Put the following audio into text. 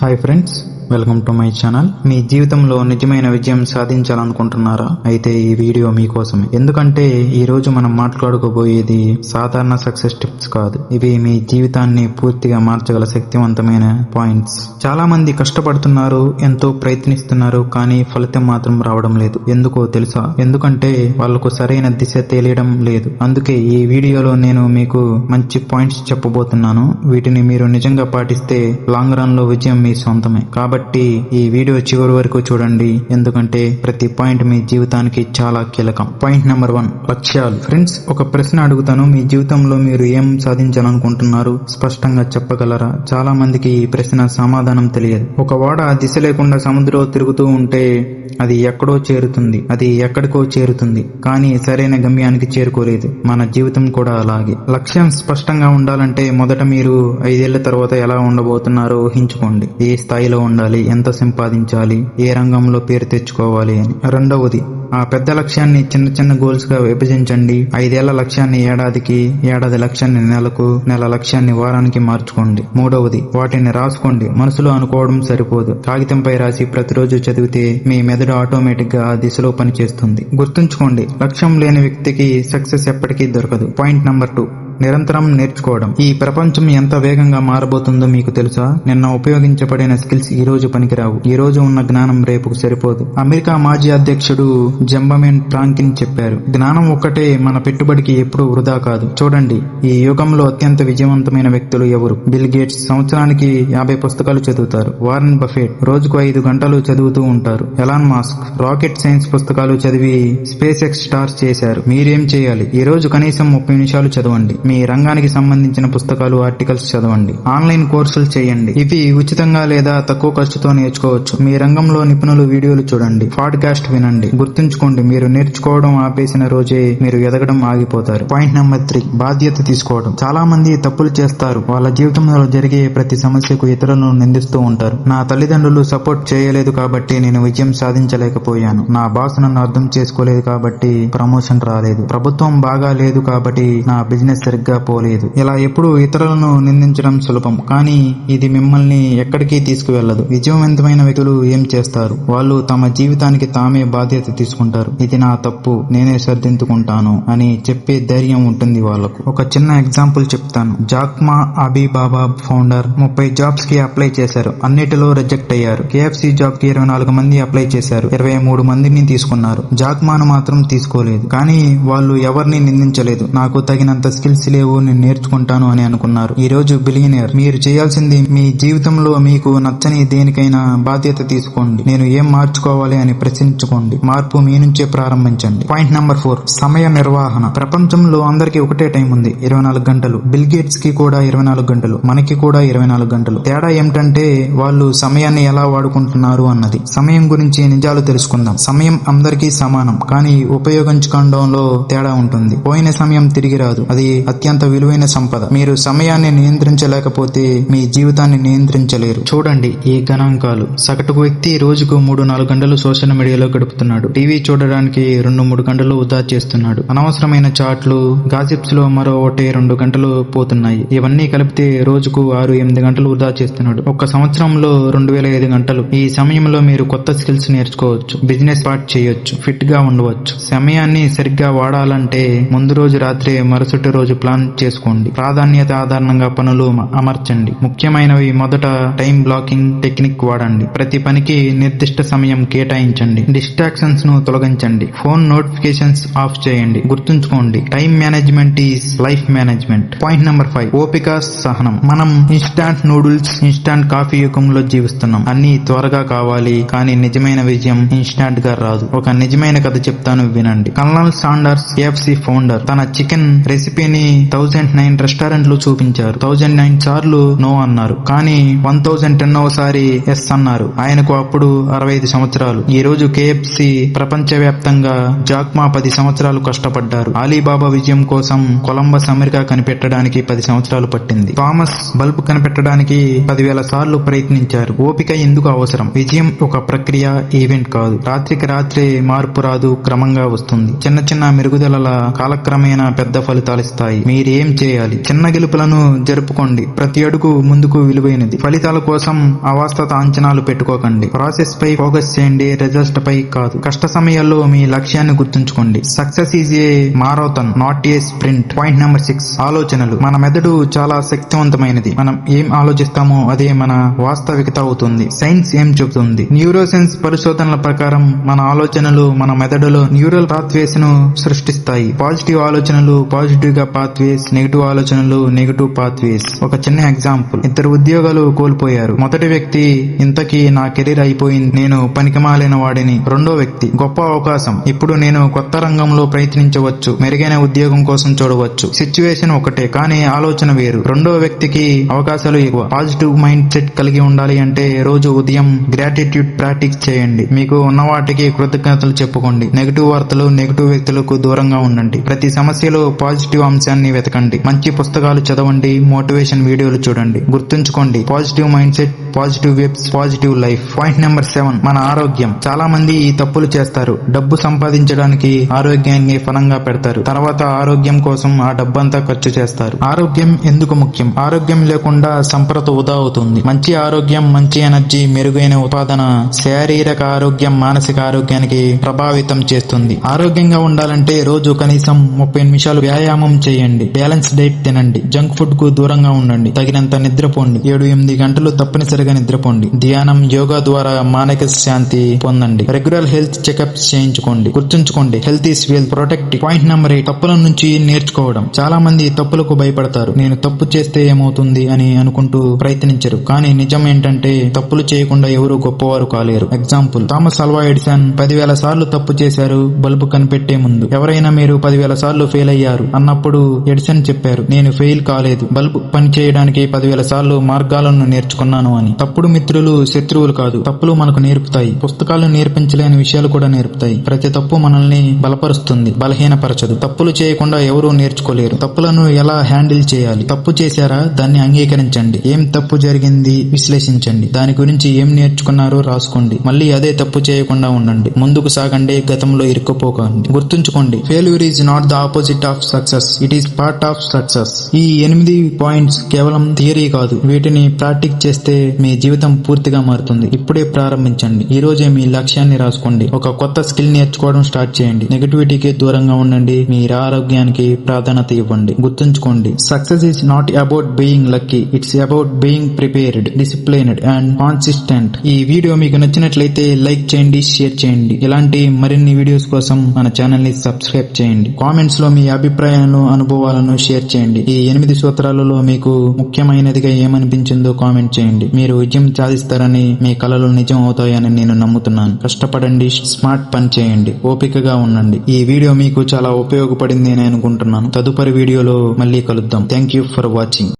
Hi friends welcome to my channel మీ జీవితంలో నిజమైన విజయం సాధించాలనుకుంటున్నారా? అయితే ఈ వీడియో మీకోసమే ఎందుకంటే ఈ రోజు మనం మాట్లాడుకోబోయేది సాధారణ సక్సెస్ టిప్స్ కాదు. ఇవి మీ జీవితాన్ని పూర్తిగా మార్చగల శక్తివంతమైన పాయింట్స్ చాలా మంది కష్టపడుతున్నారు ఎంతో ప్రయత్నిస్తున్నారు కానీ ఫలితం మాత్రం రావడం లేదు. ఎందుకో తెలుసా? ఎందుకంటే వాళ్ళకు సరైన దిశ తెలియడం లేదు. అందుకే ఈ వీడియోలో నేను మీకు మంచి పాయింట్స్ చెప్పబోతున్నాను. వీటిని మీరు నిజంగా పాటిస్తే లాంగ్ రన్లో విజయం మీ సొంతమే. కాబట్టి ఈ వీడియో చివరి వరకు చూడండి. ఎందుకంటే ప్రతి పాయింట్ మీ జీవితానికి చాలా కీలకం. పాయింట్ నెంబర్ వన్ లక్ష్యాలు. ఫ్రెండ్స్ ఒక ప్రశ్న అడుగుతాను. మీ జీవితంలో మీరు ఏం సాధించాలనుకుంటున్నారు? స్పష్టంగా చెప్పగలరా? చాలా మందికి ఈ ప్రశ్న సమాధానం తెలియదు. ఒక వాడ దిశ లేకుండా సముద్రంలో తిరుగుతూ ఉంటే అది ఎక్కడో చేరుతుంది. అది ఎక్కడికో చేరుతుంది. కానీ సరైన గమ్యానికి చేరుకోలేదు. మన జీవితం కూడా అలాగే. లక్ష్యం స్పష్టంగా ఉండాలంటే మొదట మీరు ఐదేళ్ళ తర్వాత ఎలా ఉండబోతున్నారో ఊహించుకోండి. ఏ స్థాయిలో ఉండాలి? ఎంత సంపాదించాలి? ఏ రంగంలో పేరు తెచ్చుకోవాలి? అని. రెండవది ఆ పెద్ద లక్ష్యాన్ని చిన్న చిన్న గోల్స్గా విభజించండి. ఐదేళ్ళ లక్ష్యాన్ని ఏడాదికి ఏడాది లక్ష్యాన్ని నెలకు నెల లక్ష్యాన్ని వారానికి మార్చుకోండి. మూడవది వాటిని రాసుకోండి. మనసులో అనుకోవడం సరిపోదు. కాగితంపై రాసి ప్రతిరోజు చదివితే మీ మెదడు ఆటోమేటిక్గా ఆ దిశలో పనిచేస్తుంది. గుర్తుంచుకోండి లక్ష్యం లేని వ్యక్తికి సక్సెస్ ఎప్పటికీ దొరకదు. Point number two. నిరంతరం నేర్చుకోవడం. ఈ ప్రపంచం ఎంత వేగంగా మారబోతుందో మీకు తెలుసా? నిన్న ఉపయోగించబడిన స్కిల్స్ ఈ రోజు పనికిరావు. ఈ రోజు ఉన్న జ్ఞానం రేపుకు సరిపోదు. అమెరికా మాజీ అధ్యక్షుడు జంబమెన్ ఫ్రాంకిన్ చెప్పారు. జ్ఞానం ఒక్కటే మన పెట్టుబడికి ఎప్పుడూ వృధా కాదు. చూడండి ఈ యుగంలో అత్యంత విజయవంతమైన వ్యక్తులు ఎవరు? బిల్ గేట్స్ సంవత్సరానికి యాభై పుస్తకాలు చదువుతారు. వారన్ బఫెట్ రోజుకు ఐదు గంటలు చదువుతూ ఉంటారు. ఎలాన్ మాస్క్ రాకెట్ సైన్స్ పుస్తకాలు చదివి స్పేస్ ఎక్స్ స్టార్స్ చేశారు. మీరేం చేయాలి? ఈ రోజు కనీసం ముప్పై నిమిషాలు చదవండి. మీ రంగానికి సంబంధించిన పుస్తకాలు ఆర్టికల్స్ చదవండి. ఆన్లైన్ కోర్సులు చేయండి. ఇవి ఉచితంగా లేదా తక్కువ ఖర్చుతో నేర్చుకోవచ్చు. మీ రంగంలో నిపుణులు వీడియోలు చూడండి. పాడ్కాస్ట్ వినండి. గుర్తుంచుకోండి మీరు నేర్చుకోవడం ఆపేసిన రోజే మీరు ఎదగడం ఆగిపోతారు. పాయింట్ నెంబర్ త్రీ బాధ్యత తీసుకోవడం. చాలా మంది తప్పులు చేస్తారు. వాళ్ళ జీవితంలో జరిగే ప్రతి సమస్యకు ఇతరులను నిందిస్తూ ఉంటారు. నా తల్లిదండ్రులు సపోర్ట్ చేయలేదు కాబట్టి నేను విజయం సాధించలేకపోయాను. నా బాస్ నన్ను అర్థం చేసుకోలేదు కాబట్టి ప్రమోషన్ రాలేదు. ప్రభుత్వం బాగా లేదు కాబట్టి నా బిజినెస్ సరిగ్గా పోలేదు. ఇలా ఎప్పుడు ఇతరులను నిందించడం సులభం. కానీ ఇది మిమ్మల్ని ఎక్కడికి తీసుకువెళ్ళదు. విజయవంతమైన వ్యక్తులు ఏం చేస్తారు? వాళ్ళు తమ జీవితానికి తామే బాధ్యత తీసుకుంటారు. ఇది నా తప్పు. నేనే సర్దించుకుంటాను అని చెప్పే ధైర్యం ఉంటుంది వాళ్ళకు. ఒక చిన్న ఎగ్జాంపుల్ చెప్తాను. జాక్మా అబీబాబా ఫౌండర్ ముప్పై జాబ్స్కి అప్లై చేశారు. అన్నిటిలో రిజెక్ట్ అయ్యారు. కేఎఫ్సి జాబ్కి ఇరవై నాలుగు మంది అప్లై చేశారు. ఇరవై మూడు మందిని తీసుకున్నారు. జాక్మాను మాత్రం తీసుకోలేదు. కానీ వాళ్ళు ఎవరిని నిందించలేదు. నాకు తగినంత స్కిల్స్ లేవు నేను నేర్చుకుంటాను అని అనుకున్నారు. ఈ రోజు బిలియనియర్ మీరు చేయాల్సింది మీ జీవితంలో మీకు నచ్చని దేనికైనా బాధ్యత తీసుకోండి. నేను ఏం మార్చుకోవాలి అని ప్రశ్నించుకోండి. మార్పు మీ నుంచే ప్రారంభించండి. పాయింట్ నెంబర్ ఫోర్ సమయ నిర్వహణ. ప్రపంచంలో అందరికీ ఒకటే టైం ఉంది ఇరవై నాలుగు గంటలు. బిల్ గేట్స్కి కూడా ఇరవై నాలుగు గంటలు. మనకి కూడా ఇరవై నాలుగు గంటలు. తేడా ఏమిటంటే వాళ్ళు సమయాన్ని ఎలా వాడుకుంటున్నారు అన్నది. సమయం గురించి నిజాలు తెలుసుకుందాం. సమయం అందరికీ సమానం కానీ ఉపయోగించుకోవడంలో తేడా ఉంటుంది. పోయిన సమయం తిరిగి రాదు. అది అత్యంత విలువైన సంపద. మీరు సమయాన్ని నియంత్రించలేకపోతే మీ జీవితాన్ని నియంత్రించలేరు. చూడండి ఈ గణాంకాలు. సగటు వ్యక్తి రోజుకు మూడు నాలుగు గంటలు సోషల్ మీడియాలో గడుపుతున్నాడు. టీవీ చూడడానికి రెండు మూడు గంటలు వృధా చేస్తున్నాడు. అనవసరమైన చాట్లు గాసిప్స్లో మరో ఒకటి రెండు గంటలు పోతున్నాయి. ఇవన్నీ కలిపితే రోజుకు ఆరు ఎనిమిది గంటలు వృధా చేస్తున్నాడు. ఒక సంవత్సరంలో రెండు వేల ఐదు గంటలు. ఈ సమయంలో మీరు కొత్త స్కిల్స్ నేర్చుకోవచ్చు. బిజినెస్ స్టార్ట్ చేయొచ్చు. ఫిట్గా ఉండవచ్చు. సమయాన్ని సరిగ్గా వాడాలంటే ముందు రోజు రాత్రి మరుసటి రోజు ప్లాన్ చేసుకోండి. ప్రాధాన్యత ఆధారంగా పనులు అమర్చండి. ముఖ్యమైనవి మొదట టైం బ్లాకింగ్ టెక్నిక్ వాడండి. ప్రతి పనికి నిర్దిష్ట సమయం కేటాయించండి. డిస్ట్రాక్షన్స్ను తొలగించండి. ఫోన్ నోటిఫికేషన్స్ ఆఫ్ చేయండి. గుర్తుంచుకోండి. Time management is life management. Point number five. ఓపిక సహనం. మనం ఇన్స్టాంట్ నూడిల్స్ ఇన్స్టాంట్ కాఫీ యుగంలో జీవిస్తున్నాం. అన్ని త్వరగా కావాలి కానీ నిజమైన విజయం ఇన్స్టాంట్గా రాదు. ఒక నిజమైన కథ చెప్తాను వినండి. కల్నల్ సాండర్స్ ఎఫ్సి ఫౌండర్ తన చికెన్ రెసిపీని థౌజండ్ నైన్ రెస్టారెంట్లు చూపించారు. థౌజండ్ నైన్ సార్లు నో అన్నారు. కానీ వన్ థౌజండ్ టెన్ సారి ఎస్ అన్నారు. ఆయనకు అప్పుడు అరవై ఐదు సంవత్సరాలు. ఈ రోజు కేఎఫ్సి ప్రపంచ వ్యాప్తంగా జాక్మా పది సంవత్సరాలు కష్టపడ్డారు. అలీబాబా విజయం కోసం కొలంబస్ అమెరికా కనిపెట్టడానికి పది సంవత్సరాలు పట్టింది. థామస్ బల్బ్ కనిపెట్టడానికి పదివేల సార్లు ప్రయత్నించారు. ఓపిక ఎందుకు అవసరం? విజయం ఒక ప్రక్రియ ఈవెంట్ కాదు. రాత్రికి రాత్రే మార్పు రాదు క్రమంగా వస్తుంది. చిన్న చిన్న మెరుగుదలల కాలక్రమేణా పెద్ద ఫలితాలు ఇస్తాయి. మీరేం చేయాలి? చిన్న గెలుపులను జరుపుకోండి. ప్రతి అడుగు ముందుకు విలువైనది. ఫలితాల కోసం అవాస్తవ అంచనాలు పెట్టుకోకండి. ప్రాసెస్ పై ఫోకస్ చేయండి. రిజల్ట్ పై కాదు. కష్ట సమయాల్లో మీ లక్ష్యాన్ని గుర్తుంచుకోండి. Success is a marathon not a sprint point number six ఆలోచనలు. మన మెదడు చాలా శక్తివంతమైనది. మనం ఏం ఆలోచిస్తామో అదే మన వాస్తవికత అవుతుంది. సైన్స్ ఏం చెబుతుంది? న్యూరోసెన్స్ పరిశోధనల ప్రకారం మన ఆలోచనలు మన మెదడులో న్యూరల్ పాత్వేస్ను సృష్టిస్తాయి. పాజిటివ్ ఆలోచనలు పాజిటివ్గా పాత్వేస్ నెగిటివ్ ఆలోచనలు నెగిటివ్ పాత్వేస్ ఒక చిన్న ఎగ్జాంపుల్ ఇద్దరు ఉద్యోగాలు కోల్పోయారు. మొదటి వ్యక్తి ఇంతకీ నా కెరీర్ అయిపోయింది. నేను పనికిమాలిన వాడిని. రెండో వ్యక్తి గొప్ప అవకాశం. ఇప్పుడు నేను కొత్త రంగంలో ప్రయత్నించవచ్చు. మెరుగైన ఉద్యోగం కోసం చూడవచ్చు. సిచ్యువేషన్ ఒకటే కానీ ఆలోచన వేరు. రెండో వ్యక్తికి అవకాశాలు ఎక్కువ. పాజిటివ్ మైండ్ సెట్ కలిగి ఉండాలి అంటే రోజు ఉదయం గ్రాటిట్యూడ్ ప్రాక్టీస్ చేయండి. మీకు ఉన్న వాటికి కృతజ్ఞతలు చెప్పుకోండి. నెగిటివ్ వార్తలు నెగిటివ్ వ్యక్తులకు దూరంగా ఉండండి. ప్రతి సమస్యలో పాజిటివ్ అంశాన్ని వెతకండి. మంచి పుస్తకాలు చదవండి మోటివేషన్ వీడియోలు చూడండి. గుర్తుంచుకోండి positive mindset positive vibes positive life. Point number seven మన ఆరోగ్యం. చాలా మంది ఈ తప్పులు చేస్తారు. డబ్బు సంపాదించడానికి ఆరోగ్యాన్ని ఫలంగా పెడతారు. తర్వాత ఆరోగ్యం కోసం ఆ డబ్బంతా ఖర్చు చేస్తారు. ఆరోగ్యం ఎందుకు ముఖ్యం? ఆరోగ్యం లేకుండా సంప్రత వృధా అవుతుంది. మంచి ఆరోగ్యం మంచి ఎనర్జీ మెరుగైన ఉత్పాదన శారీరక ఆరోగ్యం మానసిక ఆరోగ్యానికి ప్రభావితం చేస్తుంది. ఆరోగ్యంగా ఉండాలంటే రోజు కనీసం ముప్పై నిమిషాలు వ్యాయామం చేయండి. బ్యాలెన్స్ డైట్ తినండి. జంక్ ఫుడ్కు దూరంగా ఉండండి. తగినంత నిద్రపోండి ఏడు ఎనిమిది గంటలు తప్పనిసరిగా నిద్రపోండి. ధ్యానం యోగా ద్వారా మానసిక శాంతి పొందండి. రెగ్యులర్ హెల్త్ చెకప్స్ చేయించుకోండి. గుర్తుంచుకోండి health is well protect. Point number eight తప్పుల నుంచి నేర్చుకోవడం. చాలా మంది తప్పులకు భయపడతారు. నేను తప్పు చేస్తే ఏమవుతుంది అని అనుకుంటూ ప్రయత్నించరు. కానీ నిజం ఏంటంటే తప్పులు చేయకుండా ఎవరు గొప్పవారు కాలేరు. ఎగ్జాంపుల్ థామస్ అల్వా ఎడిసన్ పదివేల సార్లు తప్పు చేశారు బల్బు కనిపెట్టే ముందు. ఎవరైనా మీరు పదివేల సార్లు ఫెయిల్ అయ్యారు అన్నప్పుడు ఎడిసన్ చెప్పారు నేను ఫెయిల్ కాలేదు. బల్బు పని చేయడానికి పదివేల సార్లు మార్గాలను నేర్చుకున్నాను అని. తప్పుడు మిత్రులు శత్రువులు కాదు. తప్పులు మనకు నేర్పుతాయి. పుస్తకాలు నేర్పించలేని విషయాలు కూడా నేర్పుతాయి. ప్రతి తప్పు మనల్ని బలపరుస్తుంది బలహీనపరచదు. తప్పులు చేయకుండా ఎవరూ నేర్చుకోలేరు. తప్పులను ఎలా హ్యాండిల్ చేయాలి? తప్పు చేశారా? దాన్ని అంగీకరించండి. ఏం తప్పు జరిగింది? విశ్లేషించండి. దాని గురించి ఏం నేర్చుకున్నారో రాసుకోండి. మళ్ళీ అదే తప్పు చేయకుండా ఉండండి. ముందుకు సాగండి గతంలో ఇరుక్కుపోకండి. గుర్తుంచుకోండి failure is not the opposite of success it is part of success ఈ ఎనిమిది పాయింట్స్ కేవలం థియరీ కాదు. వీటిని ప్రాక్టీస్ చేస్తే మీ జీవితం పూర్తిగా మారుతుంది. ఇప్పుడే ప్రారంభించండి. ఈ రోజే మీ లక్ష్యాన్ని రాసుకోండి. ఒక కొత్త స్కిల్ నేర్చుకోవడం స్టార్ట్ చేయండి. నెగటివిటీకి దూరంగా ఉండండి. మీ ఆరోగ్యానికి ప్రాధాన్యత ఇవ్వండి. గుర్తుంచుకోండి. Success is not about being lucky it's about being prepared disciplined and consistent ఈ వీడియో మీకు నచ్చినట్లయితే లైక్ చేయండి షేర్ చేయండి. ఇలాంటి మరిన్ని వీడియోస్ కోసం మన ఛానల్ని సబ్స్క్రైబ్ చేయండి. కామెంట్స్లో మీ అభిప్రాయాలను అనుభవాలను షేర్ చేయండి. ఈ ఎనిమిది సూత్రాలలో మీకు ముఖ్యమైనదిగా ఏమనిపించిందో కామెంట్ చేయండి. మీరు విజయం సాధిస్తారని మీ కలలు నిజం అవుతాయని నేను నమ్ముతున్నాను. కష్టపడండి స్మార్ట్ పని చేయండి ఓపికగా ఉండండి. ఈ వీడియో మీకు చాలా ఉపయోగపడింది అని అనుకుంటున్నాను. తదుపరి వీడియోలో మళ్ళీ కలుద్దాం. Thank you for watching.